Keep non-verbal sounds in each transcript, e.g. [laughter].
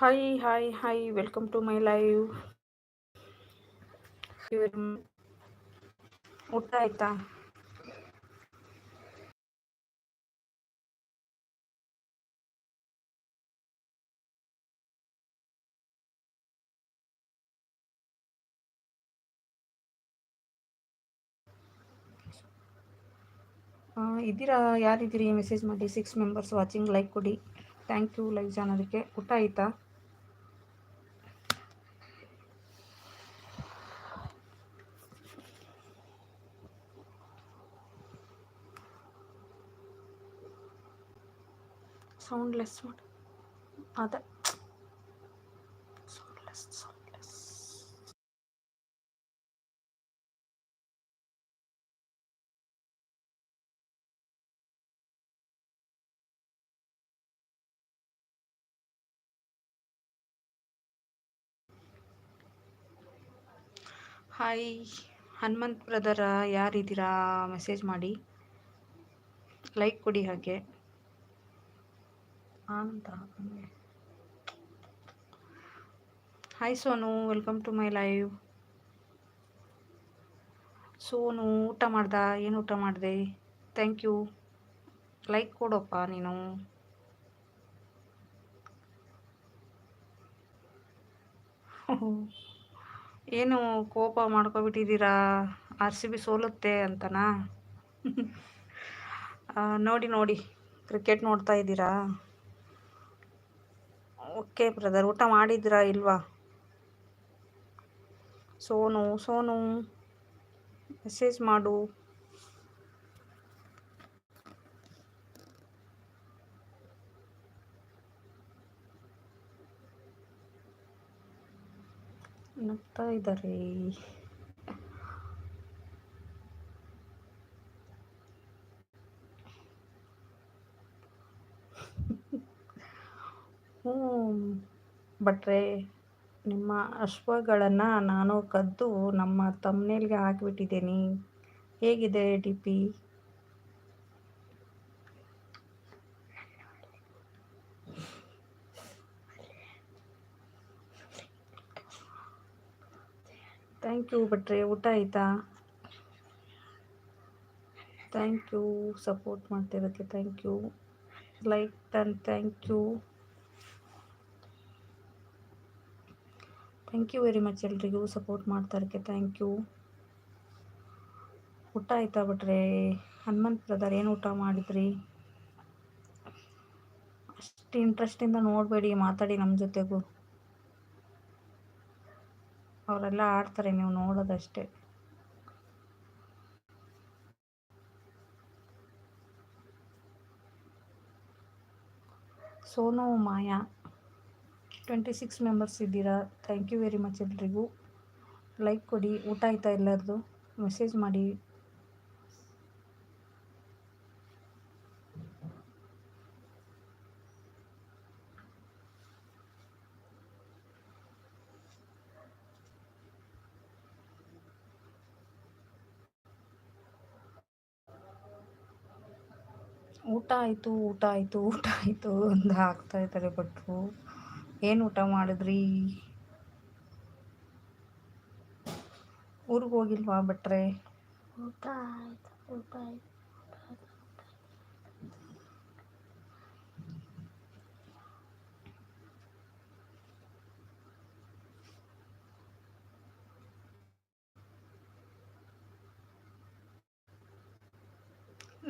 Hi hi hi welcome to my live ಊಟ ಆಯ್ತಾ? ಇದ್ದೀರಾ? ಯಾರಿದ್ದೀರಿ? ಮೆಸೇಜ್ ಮಾಡಿ. ಸಿಕ್ಸ್ ಮೆಂಬರ್ಸ್ ವಾಚಿಂಗ್ ಲೈಕ್ ಕೊಡಿ. ಥ್ಯಾಂಕ್ ಯು ಲೈಕ್ ಜಾನೋದಕ್ಕೆ ಊಟ ಆಯಿತಾ? ಸೌಂಡ್ಲೆಸ್ ಮಾಡಿ ಅದೇ soundless soundless hi Hanumanth brother ಯಾರಿದ್ದೀರಾ? Message ಮಾಡಿ. ಲೈಕ್ ಕೊಡಿ ಹಾಗೆ. ಅಂತ. Hi Sonu welcome to my live Sonu, ಊಟ ಮಾಡ್ದ? ಏನು ಊಟ ಮಾಡಿದೆ? ಥ್ಯಾಂಕ್ ಯು ಲೈಕ್ ಕೊಡಪ್ಪ ನೀನು. ಏನು ಕೋಪ ಮಾಡ್ಕೊಬಿಟ್ಟಿದ್ದೀರಾ? ಆರ್ ಸಿ ಬಿ ಸೋಲುತ್ತೆ ಅಂತನಾ? [laughs] ನೋಡಿ ನೋಡಿ ಕ್ರಿಕೆಟ್ ನೋಡ್ತಾ ಇದ್ದೀರಾ? ಓಕೆ ಬ್ರದರ್ ಊಟ ಮಾಡಿದ್ರಾ ಇಲ್ವಾ? ಸೋನು ಸೋನು ಮೆಸೇಜ್ ಮಾಡು. ನಗ್ತಾ ಇದ್ದಾರೆ. ಭಟ್ರೆ, ನಿಮ್ಮ ಅಶ್ವಗಳನ್ನು ನಾನು ಕದ್ದು ನಮ್ಮ ತಮ್ಮನೇಲಿಗೆ ಹಾಕಿಬಿಟ್ಟಿದ್ದೀನಿ. ಹೇಗಿದೆ ಡಿ ಪಿ ಥ್ಯಾಂಕ್ ಯು ಭಟ್ರೆ, ಊಟ ಆಯಿತಾ? ಥ್ಯಾಂಕ್ ಯು ಸಪೋರ್ಟ್ ಮಾಡ್ತಿರೋಕ್ಕೆ ಥ್ಯಾಂಕ್ ಯು ಲೈಕ್ ತನ್ thank you thank you very much ಎಲ್ರಿಗೂ. ಸಪೋರ್ಟ್ ಮಾಡ್ತಾರಕ್ಕೆ ಥ್ಯಾಂಕ್ ಯು ಊಟ ಆಯ್ತಾ ಬಿಟ್ರೆ ಹನುಮಂತ್ ಬ್ರದರ್ ಏನು ಊಟ ಮಾಡಿದ್ರಿ? ಅಷ್ಟು ಇಂಟ್ರೆಸ್ಟಿಂದ ನೋಡಬೇಡಿ, ಮಾತಾಡಿ ನಮ್ಮ ಜೊತೆಗೂ. ಅವರೆಲ್ಲ ಆಡ್ತಾರೆ, ನೀವು ನೋಡೋದಷ್ಟೇ. Sonu, Maya. Twenty six members ಇದ್ದೀರಾ? ಥ್ಯಾಂಕ್ ಯು ವೆರಿ ಮಚ್ ಎಲ್ರಿಗೂ. ಲೈಕ್ ಕೊಡಿ, ಊಟ ಆಯ್ತಾ ಎಲ್ಲರದು? ಮೆಸೇಜ್ ಮಾಡಿ. ಊಟ ಆಯಿತು ಊಟ ಆಯಿತು ಊಟ ಆಯಿತು ಅಂತ ಹಾಕ್ತಾ ಇದ್ದಾರೆ ಭಟ್ರು. ಏನು ಊಟ ಮಾಡಿದ್ರಿ? ಊರಿಗೆ ಹೋಗಿಲ್ವಾ ಬಿಟ್ರೆ ಊಟ ಆಯ್ತು ಊಟ ಆಯ್ತು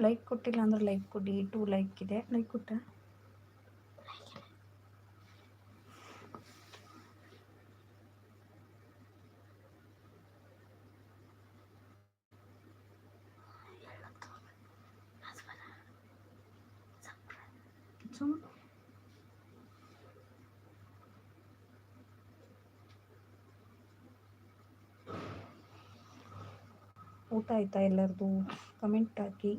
ಲೈಕ್ ಕೊಟ್ಟಿಲ್ಲ ಅಂದ್ರೆ ಲೈಕ್ ಕೊಡಿ ಟೂ ಲೈಕ್ ಇದೆ. ಲೈಕ್ ಕೊಟ್ಟ ಊಟ ಆಯ್ತಾ ಎಲ್ಲರದು? ಕಮೆಂಟ್ ಹಾಕಿ.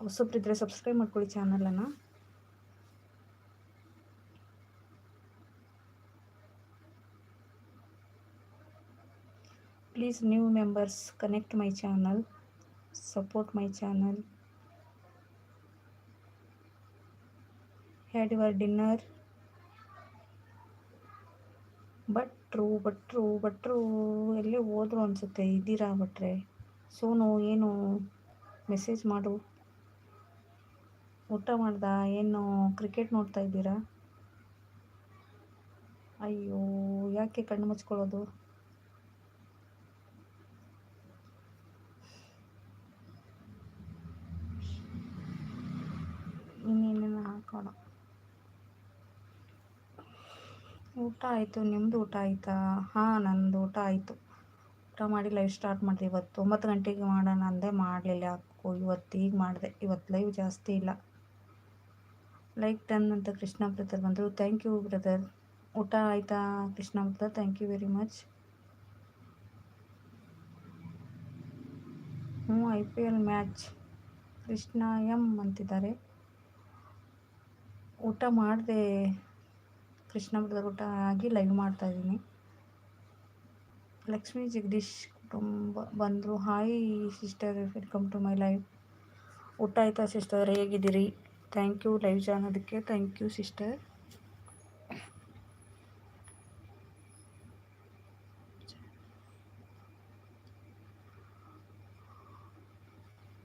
ಹೊಸಬ್ರಿದ್ರೆ ಸಬ್ಸ್ಕ್ರೈಬ್ ಮಾಡ್ಕೊಳ್ಳಿ ಚಾನಲನ್ನು please new members connect my channel support my channel had your dinner ಭಟ್ರು ಭಟ್ರು ಭಟ್ರು ಎಲ್ಲೇ ಹೋದ್ರು ಅನಿಸುತ್ತೆ? ಇದ್ದೀರಾ ಭಟ್ರೆ? ಸೋನು, ಏನು? ಮೆಸೇಜ್ ಮಾಡು. ಊಟ ಮಾಡ್ದ? ಏನು ಕ್ರಿಕೆಟ್ ನೋಡ್ತಾ ಇದ್ದೀರಾ? ಅಯ್ಯೋ, ಯಾಕೆ ಕಣ್ಣು ಮುಚ್ಕೊಳ್ಳೋದು? ಇನ್ನೇನೇನು ಹಾಕೋಣ? ಊಟ ಆಯಿತು. ನಿಮ್ಮದು ಊಟ ಆಯಿತಾ? ಹಾಂ, ನಂದು ಊಟ ಆಯಿತು. ಊಟ ಮಾಡಿ ಲೈವ್ ಸ್ಟಾರ್ಟ್ ಮಾಡಿದೆ. ಇವತ್ತು ಒಂಬತ್ತು ಗಂಟೆಗೆ ಮಾಡೋಣ ಅಂದೆ. ಮಾಡಲಿಲ್ಲ. ಯಾಕೋ ಇವತ್ತು ಈಗ ಮಾಡಿದೆ. ಇವತ್ತು ಲೈವ್ ಜಾಸ್ತಿ ಇಲ್ಲ. ಲೈಕ್ ಟನ್ ಅಂತ ಕೃಷ್ಣ ಬ್ರದರ್ ಬಂದರು. ಥ್ಯಾಂಕ್ ಯು ಬ್ರದರ್ ಊಟ ಆಯಿತಾ Krishna brother thank you very much ಹ್ಞೂ I P L match Krishna M ಅಂತಿದ್ದಾರೆ. ಊಟ ಮಾಡಿದೆ. ಕೃಷ್ಣ ಬ್ರದರ್ ಊಟ ಆಗಿ ಲೈವ್ ಮಾಡ್ತಾ ಇದ್ದೀನಿ. ಲಕ್ಷ್ಮೀ ಜಗದೀಶ್ ಕುಟುಂಬ ಬಂದರು. Hi sister welcome to my live ಊಟ ಆಯಿತಾ ಸಿಸ್ಟರ್ ಹೇಗಿದ್ದೀರಿ? Thank you live ಜಾನೋದಕ್ಕೆ thank you sister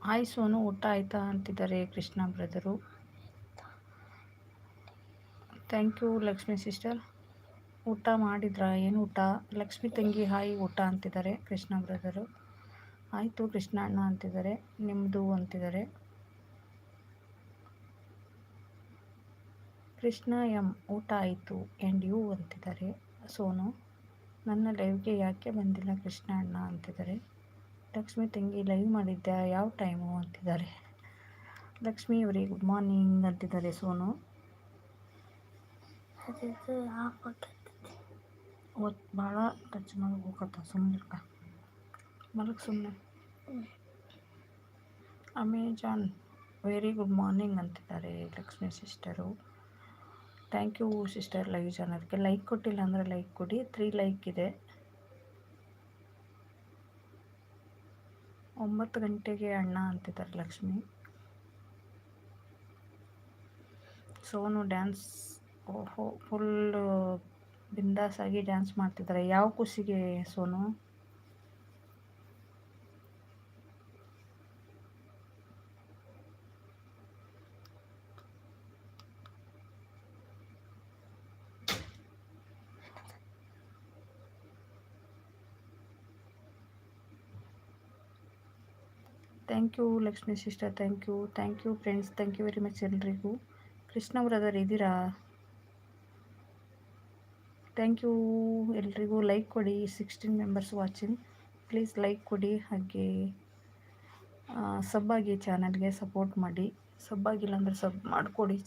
hi Sonu. ಊಟ ಆಯಿತಾ? ಅಂತಿದ್ದಾರೆ Krishna brother. Thank you Lakshmi sister ಊಟ ಮಾಡಿದ್ರಾ? ಏನು ಊಟ? ಲಕ್ಷ್ಮಿ ತಂಗಿ ಹಾಯ್ ಊಟ ಅಂತಿದ್ದಾರೆ, ಕೃಷ್ಣ ಬ್ರದರು. ಆಯಿತು, ಕೃಷ್ಣ ಅಣ್ಣ ಅಂತಿದ್ದಾರೆ ನಿಮ್ಮದು ಅಂತಿದ್ದಾರೆ. ಕೃಷ್ಣ ಎಂ, ಊಟ ಆಯಿತು ಆ್ಯಂಡ್ ಯು ಅಂತಿದ್ದಾರೆ. ಸೋನು, ನನ್ನ ಲೈವ್ಗೆ ಯಾಕೆ ಬಂದಿಲ್ಲ ಕೃಷ್ಣ ಅಣ್ಣ ಅಂತಿದ್ದಾರೆ. ಲಕ್ಷ್ಮಿ ತಂಗಿ ಲೈವ್ ಮಾಡಿದ್ದೆ ಯಾವ ಟೈಮು ಅಂತಿದ್ದಾರೆ. ಲಕ್ಷ್ಮಿ ಅವರಿಗೆ ಗುಡ್ ಮಾರ್ನಿಂಗ್ ಅಂತಿದ್ದಾರೆ, ಸೋನು. ಯಾವ ಅವತ್ತು ಭಾಳ ಟಚ್ ಮಾಡಿ ಹೋಗತ್ತ ಸುಮ್ಮನೆ ಮಲಗ ಸುಮ್ಮನೆ ಅಮೆಜಾನ್ ವೆರಿ ಗುಡ್ ಮಾರ್ನಿಂಗ್ ಅಂತಿದ್ದಾರೆ Lakshmi sister thank you sister live ಚಾನಲ್ಗೆ ಲೈಕ್ ಕೊಟ್ಟಿಲ್ಲ ಅಂದರೆ ಲೈಕ್ ಕೊಡಿ. ತ್ರೀ ಲೈಕ್ ಇದೆ. ಒಂಬತ್ತು ಗಂಟೆಗೆ ಅಣ್ಣ ಅಂತಿದ್ದಾರೆ ಲಕ್ಷ್ಮಿ. ಸೋನು ಡ್ಯಾನ್ಸ್ ಓಹೋ ಫುಲ್ಲು ಬಿಂದಾಸ್ ಆಗಿ ಡ್ಯಾನ್ಸ್ ಮಾಡ್ತಿದ್ದಾರೆ ಯಾವ ಖುಷಿಗೆ Sonu? Thank you Lakshmi sister thank you thank you friends thank you very much ಎಲ್ರಿಗೂ. ಕೃಷ್ಣ ಬ್ರದರ್ ಇದ್ದೀರಾ? ಥ್ಯಾಂಕ್ ಯು ಎಲ್ರಿಗೂ ಲೈಕ್ ಕೊಡಿ sixteen members watching please like ಕೊಡಿ, ಹಾಗೆ ಸಬ್ಬಾಗಿ ಚಾನಲ್ಗೆ ಸಪೋರ್ಟ್ ಮಾಡಿ. ಸಬ್ಬಾಗಿಲ್ಲ ಅಂದರೆ ಸಬ್ ಮಾಡಿಕೊಡಿ.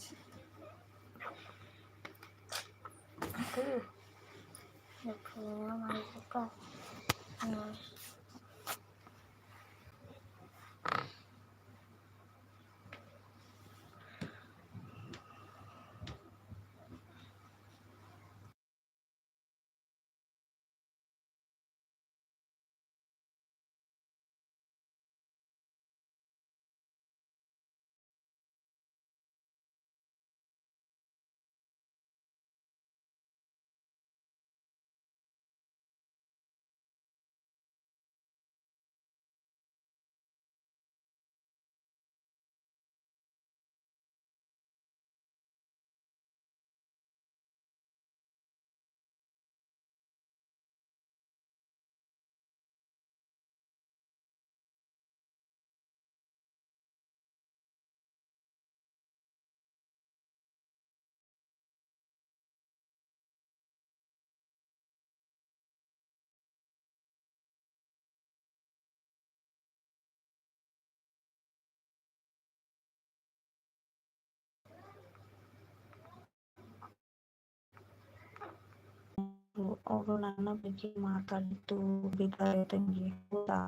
ಅವರು ನನ್ನ ಬಗ್ಗೆ ಮಾತಾಡಿದ್ದು ಬಿದ್ದಾರೆ ತಂಗಿ ಹೌದಾ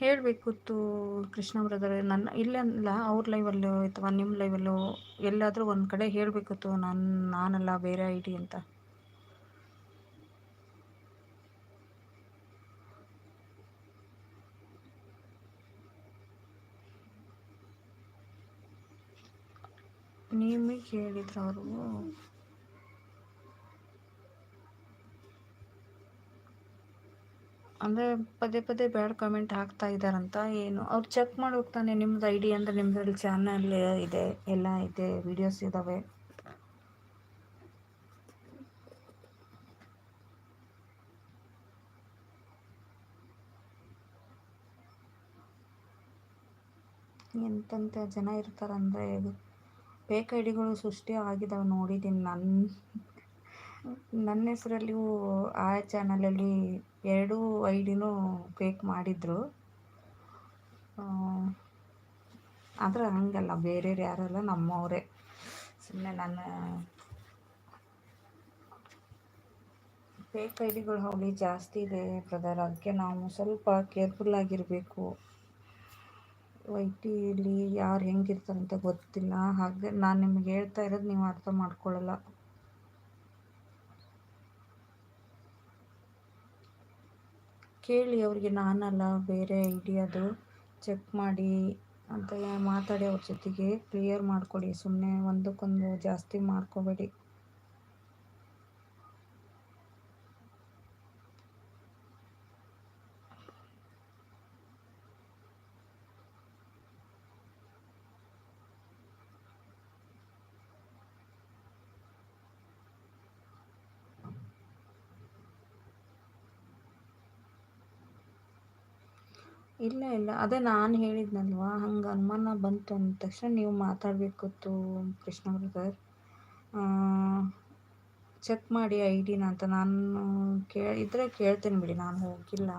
ಹೇಳಬೇಕಿತ್ತು ಕೃಷ್ಣ ಬ್ರದರ್, ನನ್ನ ಇಲ್ಲಲ್ಲ ಅವ್ರ ಲೈವಲ್ಲೋ ಅಥವಾ ನಿಮ್ಮ ಲೈವಲ್ಲೋ ಎಲ್ಲಾದರೂ ಒಂದು ಕಡೆ ಹೇಳಬೇಕಿತ್ತು ನಾನು ನಾನಲ್ಲ, ಬೇರೆ ಐ ಅಂತ. ನಿಮಗೆ ಕೇಳಿದ್ರು ಅವರು. ಅಂದರೆ ಪದೇ ಪದೇ ಬ್ಯಾಡ್ ಕಮೆಂಟ್ ಹಾಕ್ತಾ ಇದ್ದಾರಂತ ಏನು? ಅವ್ರು ಚೆಕ್ ಮಾಡಿ ಹೋಗ್ತಾನೆ, ನಿಮ್ದು ಐ ಡಿ ಅಂದರೆ ನಿಮ್ಮದ್ರಲ್ಲಿ ಚಾನಲ್ ಇದೆ, ಎಲ್ಲ ಇದೆ ವಿಡಿಯೋಸ್ ಇದ್ದಾವೆ ಎಂತೆಂಥ ಜನ ಇರ್ತಾರಂದರೆ ಫೇಕ್ ಐ ಡಿಗಳು ಸೃಷ್ಟಿ ಆಗಿದಾವೆ ನೋಡಿದ್ದೀನಿ ನನ್ನ ನನ್ನ ಹೆಸರಲ್ಲಿ ಆ ಚಾನಲಲ್ಲಿ ಎರಡೂ ಐ ಡಿನೂ ಫೇಕ್ ಮಾಡಿದರು ಆದರೆ ಹಂಗಲ್ಲ, ಬೇರೆಯವ್ರು ಯಾರಲ್ಲ ನಮ್ಮವರೇ. ಸುಮ್ಮನೆ ನನ್ನ ಫೇಕ್ ಐ ಡಿಗಳು ಹೋಗಿ ಜಾಸ್ತಿ ಇದೆ ಬ್ರದರ್, ಅದಕ್ಕೆ ನಾವು ಸ್ವಲ್ಪ ಕೇರ್ಫುಲ್ ಆಗಿರಬೇಕು. ಐ ಟಿಲಿ ಯಾರು ಹೆಂಗಿರ್ತಾರಂತ ಗೊತ್ತಿಲ್ಲ. ಹಾಗೆ ನಾನು ನಿಮ್ಗೆ ಹೇಳ್ತಾ ಇರೋದು ನೀವು ಅರ್ಥ ಮಾಡ್ಕೊಳ್ಳಲ್ಲ. ಕೇಳಿ ಅವರಿಗೆ ನಾನಲ್ಲ, ಬೇರೆ ಐ ಡಿ ಅದು ಚೆಕ್ ಮಾಡಿ ಅಂತ ಮಾತಾಡಿ ಅವ್ರ ಜೊತೆಗೆ. ಕ್ಲಿಯರ್ ಮಾಡಿಕೊಡಿ. ಸುಮ್ಮನೆ ಒಂದಕ್ಕೊಂದು ಜಾಸ್ತಿ ಮಾಡ್ಕೋಬೇಡಿ. ಇಲ್ಲ ಇಲ್ಲ. ಅದೇ ನಾನು ಹೇಳಿದ್ನಲ್ವ? ಹಂಗೆ ಅನುಮಾನ ಬಂತು ಅಂದ ತಕ್ಷಣ ನೀವು ಮಾತಾಡಬೇಕಿತ್ತು ಕೃಷ್ಣ ಬ್ರದರ್ ಚೆಕ್ ಮಾಡಿ ಐ ಡಿನ ಅಂತ ನಾನು ಕೇಳಿದರೆ ಕೇಳ್ತೇನೆ ಬಿಡಿ, ನಾನು ಹೋಗಿಲ್ಲ.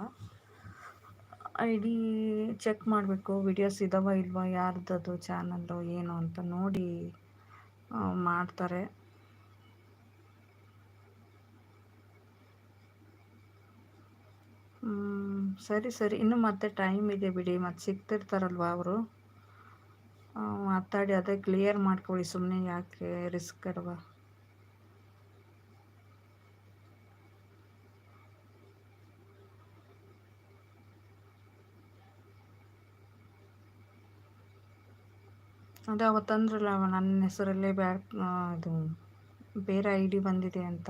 ಐ ಡಿ ಚೆಕ್ ಮಾಡಬೇಕು ವಿಡಿಯೋಸ್ ಇದಾವ ಇಲ್ವಾ, ಯಾರ್ದದು ಚಾನಲ್ಲು ಏನು ಅಂತ ನೋಡಿ ಮಾಡ್ತಾರೆ. ಸರಿ ಸರಿ. ಇನ್ನು ಮತ್ತೆ ಟೈಮ್ ಇದೆ ಬಿಡಿ. ಮತ್ತೆ ಸಿಗ್ತಿರ್ತಾರಲ್ವ ಅವರು? ಮಾತಾಡಿ, ಅದೇ ಕ್ಲಿಯರ್ ಮಾಡ್ಕೊಳ್ಳಿ. ಸುಮ್ಮನೆ ಯಾಕೆ ರಿಸ್ಕ್ ಅಲ್ವಾ? ಅದೇ, ಅವತ್ತಂದ್ರಲ್ಲ, ಅವ ನನ್ನ ಹೆಸರಲ್ಲೇ ಬ್ಯಾಕ್ ಇದು ಬೇರೆ ಐ ಡಿ ಬಂದಿದೆ ಅಂತ.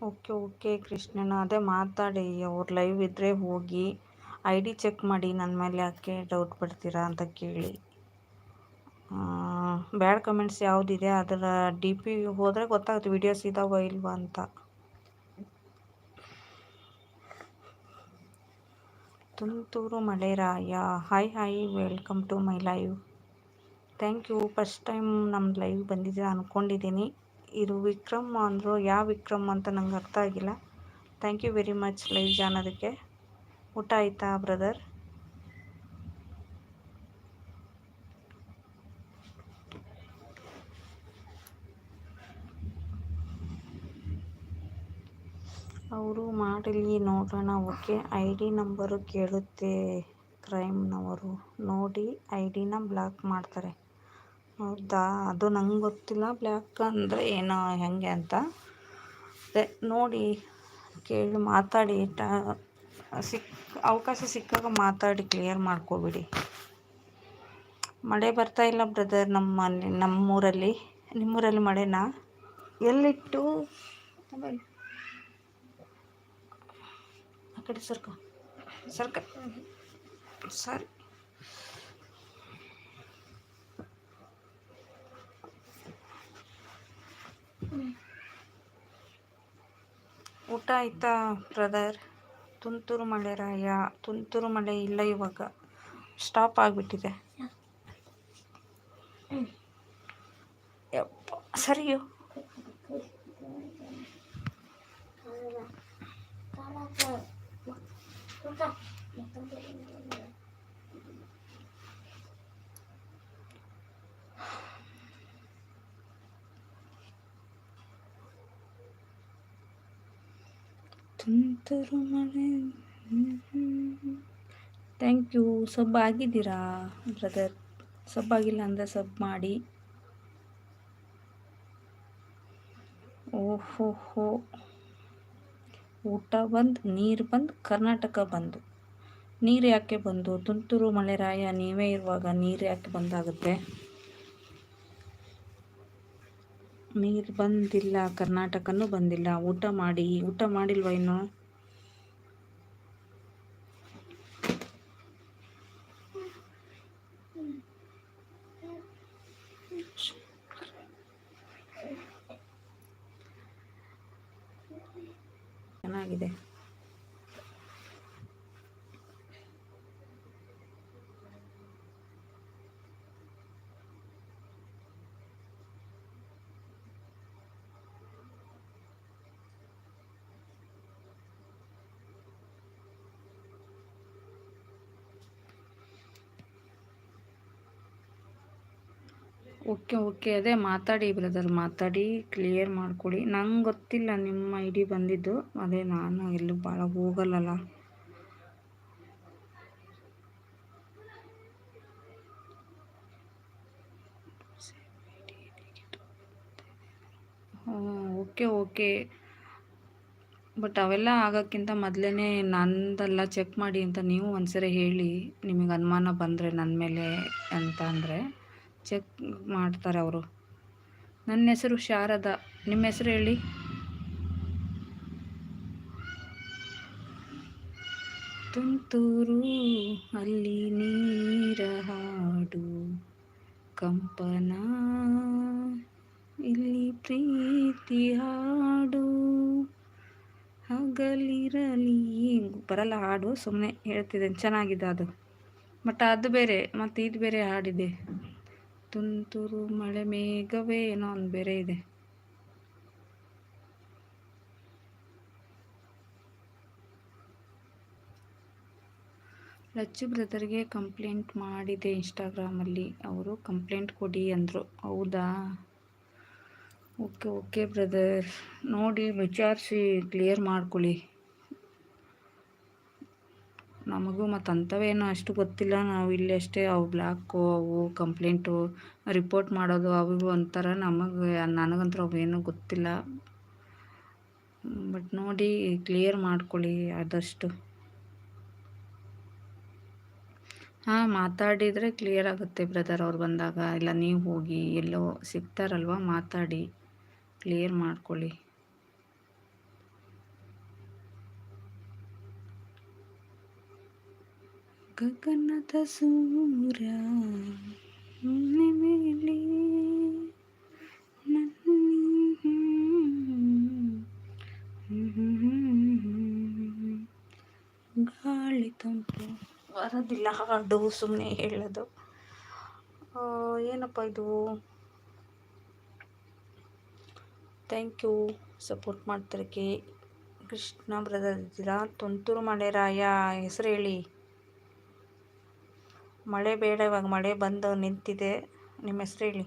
ಓಕೆ ಓಕೆ ಕೃಷ್ಣನ ಅದೇ ಮಾತಾಡಿ. ಅವ್ರ ಲೈವ್ ಇದ್ದರೆ ಹೋಗಿ ಐ ಡಿ ಚೆಕ್ ಮಾಡಿ ನನ್ನ ಮೇಲೆ ಯಾಕೆ ಡೌಟ್ ಪಡ್ತೀರಾ ಅಂತ ಕೇಳಿ. ಬ್ಯಾಡ್ ಕಮೆಂಟ್ಸ್ ಯಾವುದಿದೆ? ಅದರ ಡಿ ಪಿ ಹೋದರೆ ಗೊತ್ತಾಗುತ್ತೆ ವೀಡಿಯೋಸ್ ಇದಾವ ಇಲ್ವಾ ಅಂತ. ತುಂತುರು ಮಳೆರಾಯ. Hi hi welcome to my live thank you first time ನಮ್ಮ ಲೈವ್ ಬಂದಿದ್ದೀರಾ ಅಂದ್ಕೊಂಡಿದ್ದೀನಿ ಇದು ವಿಕ್ರಮ್ ಅಂದರು ಯಾವ ವಿಕ್ರಮ್ ಅಂತ ನಂಗೆ ಅರ್ಥ ಆಗಿಲ್ಲ. Thank you very much live ಜಾನೋದಕ್ಕೆ. ಊಟ ಆಯಿತಾ ಬ್ರದರ್ ಅವರು ಮಾಡಲಿ ನೋಡೋಣ, ಓಕೆ. ಐ ಡಿ ನಂಬರು ಕೇಳುತ್ತೆ, ಕ್ರೈಮ್ನವರು. ನೋಡಿ ಐ ಡಿನ ಬ್ಲಾಕ್ ಮಾಡ್ತಾರೆ. ಹೌದಾ? ಅದು ನಂಗೆ ಗೊತ್ತಿಲ್ಲ. ಬ್ಲ್ಯಾಕ್ ಅಂದರೆ ಏನೋ ಹೆಂಗೆ ಅಂತ. ಅದೇ ನೋಡಿ, ಕೇಳಿ ಮಾತಾಡಿ. ಟ, ಸಿಕ್, ಅವಕಾಶ ಸಿಕ್ಕಾಗ ಮಾತಾಡಿ ಕ್ಲಿಯರ್ ಮಾಡ್ಕೊಬಿಡಿ. ಮಳೆ ಬರ್ತಾ ಇಲ್ಲ ಬ್ರದರ್ ನಮ್ಮ ನಮ್ಮೂರಲ್ಲಿ. ನಿಮ್ಮೂರಲ್ಲಿ ಮಳೆನಾ? ಎಲ್ಲಿಟ್ಟು? ಆ ಕಡೆ ಸರ್ಕ ಸರ್ಕ ಸರಿ. ಊಟ ಆಯ್ತಾ ಬ್ರದರ್? ತುಂತುರು ಮಳೆ ರಾಯ ತುಂತುರು ಮಳೆ ಇಲ್ಲ ಇವಾಗ. ಸ್ಟಾಪ್ ಆಗಿಬಿಟ್ಟಿದೆ. ಸರಿಯೋ ತುಂತುರು ಮಳೆ ಥ್ಯಾಂಕ್ ಯು ಸಬ್ ಆಗಿದ್ದೀರಾ ಬ್ರದರ್ ಸಬ್ ಆಗಿಲ್ಲ ಅಂದರೆ ಸಬ್ ಮಾಡಿ. ಓಹೋ ಹೋ ಊಟ ಬಂದು, ನೀರು ಬಂದು, ಕರ್ನಾಟಕ ಬಂದು. ನೀರು ಯಾಕೆ ಬಂದು? ತುಂತುರು ಮಳೆ ರಾಯ ನೀವೇ ಇರುವಾಗ ನೀರು ಯಾಕೆ ಬಂದಾಗುತ್ತೆ? ನೀರು ಬಂದಿಲ್ಲ, ಕರ್ನಾಟಕನೂ ಬಂದಿಲ್ಲ. ಊಟ ಮಾಡಿ, ಊಟ ಮಾಡಿಲ್ವ ಇನ್ನು? ಚೆನ್ನಾಗಿದೆ. Okay okay. ಅದೇ ಮಾತಾಡಿ ಬ್ರದರ್ ಮಾತಾಡಿ ಕ್ಲಿಯರ್ ಮಾಡ್ಕೊಳ್ಳಿ ನಂಗೆ ಗೊತ್ತಿಲ್ಲ ನಿಮ್ಮ ಐ ಡಿ ಬಂದಿದ್ದು. ಅದೇ ನಾನು ಎಲ್ಲೂ ಭಾಳ ಹೋಗಲ್ಲಲ್ಲ ಓಕೆ ಓಕೆ. ಬಟ್ ಅವೆಲ್ಲ ಆಗೋಕ್ಕಿಂತ ಮೊದಲೇ ನಂದೆಲ್ಲ ಚೆಕ್ ಮಾಡಿ ಅಂತ ನೀವು ಒಂದ್ಸರಿ ಹೇಳಿ. ನಿಮಗೆ ಅನುಮಾನ ಬಂದರೆ ನನ್ನ ಮೇಲೆ ಅಂತ ಅಂದರೆ. ಚೆಕ್ ಮಾಡ್ತಾರೆ ಅವರು. ನನ್ನ ಹೆಸರು ಶಾರದ. ನಿಮ್ಮ ಹೆಸರು ಹೇಳಿ? ತುಂತುರು ಅಲ್ಲಿ ನೀರ ಹಾಡು. ಕಂಪನ, ಇಲ್ಲಿ ಪ್ರೀತಿ ಹಾಡು. ಹಗಲಿರಲಿ ಬರಲ್ಲ, ಹಾಡು. ಸುಮ್ಮನೆ ಹೇಳ್ತಿದ್ದೇನೆ. ಚೆನ್ನಾಗಿದೆ ಅದು. ಬಟ್ ಅದು ಬೇರೆ ಮತ್ತು ಇದು ಬೇರೆ ಹಾಡಿದೆ. ತುಂತುರು ಮಳೆ ಮೇಘವೇ ಏನೋ ಒಂದು ಬೇರೆ ಇದೆ. ಲಚ್ಚು ಬ್ರದರ್ಗೆ ಕಂಪ್ಲೇಂಟ್ ಮಾಡಿದೆ ಇನ್ಸ್ಟಾಗ್ರಾಮಲ್ಲಿ. ಅವರು ಕಂಪ್ಲೇಂಟ್ ಕೊಡಿ ಅಂದರು. ಹೌದಾ? Okay okay brother. ನೋಡಿ ವಿಚಾರಿಸಿ, ಕ್ಲಿಯರ್ ಮಾಡ್ಕೊಳ್ಳಿ. ನಮಗೂ ಮತ್ತು ಅಂಥವೇನು ಅಷ್ಟು ಗೊತ್ತಿಲ್ಲ. ನಾವು ಇಲ್ಲಿ ಅಷ್ಟೇ ಅವು ಬ್ಲ್ಯಾಕು ಅವು ಕಂಪ್ಲೇಂಟು, ರಿಪೋರ್ಟ್ ಮಾಡೋದು ಅವು ಒಂಥರ ನಮಗೆ ನನಗಂತೂ ಅವೇನು ಗೊತ್ತಿಲ್ಲ. ಬಟ್ ನೋಡಿ ಕ್ಲಿಯರ್ ಮಾಡ್ಕೊಳ್ಳಿ ಆದಷ್ಟು. ಹಾಂ, ಮಾತಾಡಿದರೆ ಕ್ಲಿಯರ್ ಆಗುತ್ತೆ ಬ್ರದರ್ ಅವ್ರು ಬಂದಾಗ. ಇಲ್ಲ, ನೀವು ಹೋಗಿ ಎಲ್ಲೋ ಸಿಗ್ತಾರಲ್ವ, ಮಾತಾಡಿ. ಕ್ಲಿಯರ್ ಮಾಡ್ಕೊಳ್ಳಿ. ಗಗನದ ಸೂರ್ಯ ಮೇಲೆ ಗಾಳಿ ತಂಪು. ಬರೋದಿಲ್ಲ ಹಾಡು ಸುಮ್ಮನೆ ಹೇಳೋದು. ಏನಪ್ಪ ಇದು? ಥ್ಯಾಂಕ್ ಯು ಸಪೋರ್ಟ್ ಮಾಡ್ತಿರಕ್ಕೆ ಕೃಷ್ಣ ಬ್ರದರ್ ಇದ್ದೀರಾ? ತುಂತುರು ಮಳೆರಾಯ ಹೆಸರು ಹೇಳಿ. ಮಳೆ ಬೇಡ, ಇವಾಗ ಮಳೆ ಬಂದು ನಿಂತಿದೆ. ನಿಮ್ಮ ಹೆಸರು ಹೇಳಿ.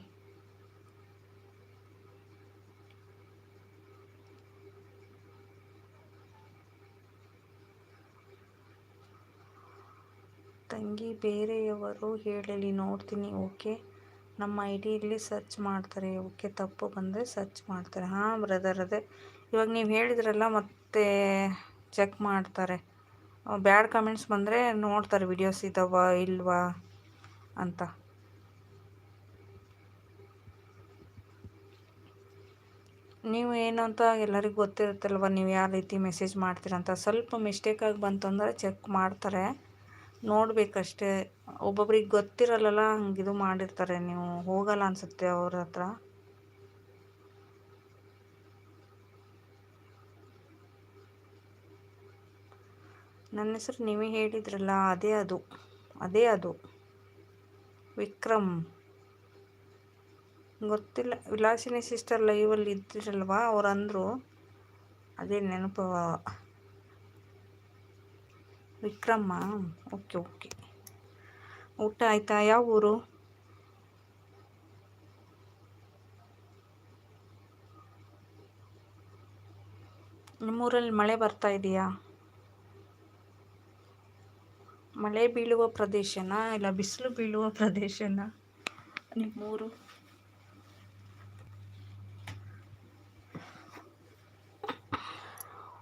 ತಂಗಿ ಬೇರೆಯವರು ಹೇಳಲಿ, ನೋಡ್ತೀನಿ, ಓಕೆ. ನಮ್ಮ ಐ ಡಿಯಲ್ಲಿ ಸರ್ಚ್ ಮಾಡ್ತಾರೆ, ಓಕೆ. ತಪ್ಪು ಬಂದರೆ ಸರ್ಚ್ ಮಾಡ್ತಾರೆ. ಹಾಂ ಬ್ರದರ್ ಅದೇ. ಇವಾಗ ನೀವು ಹೇಳಿದ್ರಲ್ಲ, ಮತ್ತೆ ಚೆಕ್ ಮಾಡ್ತಾರೆ. ಬ್ಯಾಡ್ ಕಮೆಂಟ್ಸ್ ಬಂದರೆ ನೋಡ್ತಾರೆ ವಿಡಿಯೋಸ್ ಇದ್ದಾವ ಇಲ್ವಾ ಅಂತ. ನೀವು ಏನು ಅಂತ ಎಲ್ಲರಿಗೂ ಗೊತ್ತಿರುತ್ತಲ್ವ, ನೀವು ಯಾವ ರೀತಿ ಮೆಸೇಜ್ ಮಾಡ್ತೀರಂತ ಸ್ವಲ್ಪ ಮಿಸ್ಟೇಕಾಗಿ ಬಂತಂದರೆ ಚೆಕ್ ಮಾಡ್ತಾರೆ. ನೋಡಬೇಕಷ್ಟೇ. ಒಬ್ಬೊಬ್ರಿಗೆ ಗೊತ್ತಿರಲ್ಲಲ್ಲ, ಹಂಗೆ ಇದು ಮಾಡಿರ್ತಾರೆ. ನೀವು ಹೋಗಲ್ಲ ಅನಿಸುತ್ತೆ ಅವ್ರ ಹತ್ರ. ನನ್ನ ಹೆಸರು ನೀವೇ ಹೇಳಿದ್ರಲ್ಲ, ಅದೇ ಅದು ಅದೇ ಅದು. ವಿಕ್ರಮ್. ಗೊತ್ತಿಲ್ಲ, ವಿಲಾಸಿನಿ ಸಿಸ್ಟರ್ ಲೈವಲ್ಲಿ ಇದ್ದಿರಲ್ವಾ? ಅವ್ರು ಅಂದರು, ಅದೇ ನೆನಪು ವಿಕ್ರಮ್ಮ ಓಕೆ ಓಕೆ. ಊಟ ಆಯಿತಾ? ಯಾವ ಊರು? ನಿಮ್ಮೂರಲ್ಲಿ ಮಳೆ ಬರ್ತಾ ಇದೆಯಾ? ಮಳೆ ಬೀಳುವ ಪ್ರದೇಶನಾ ಇಲ್ಲ ಬಿಸಿಲು ಬೀಳುವ ಪ್ರದೇಶನಾ? ನಿಮ್ಮೂರು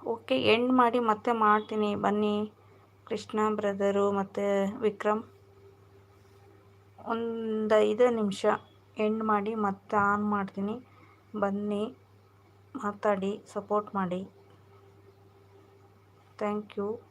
ಓಕೆ, ಎಂಡ್ ಮಾಡಿ ಮತ್ತೆ ಮಾಡ್ತೀನಿ. ಬನ್ನಿ, ಕೃಷ್ಣ ಬ್ರದರು ಮತ್ತು ವಿಕ್ರಮ್. ಒಂದು ಐದು ನಿಮಿಷ. ಎಂಡ್ ಮಾಡಿ ಮತ್ತೆ ಆನ್ ಮಾಡ್ತೀನಿ. ಬನ್ನಿ, ಮಾತಾಡಿ, ಸಪೋರ್ಟ್ ಮಾಡಿ. Thank you.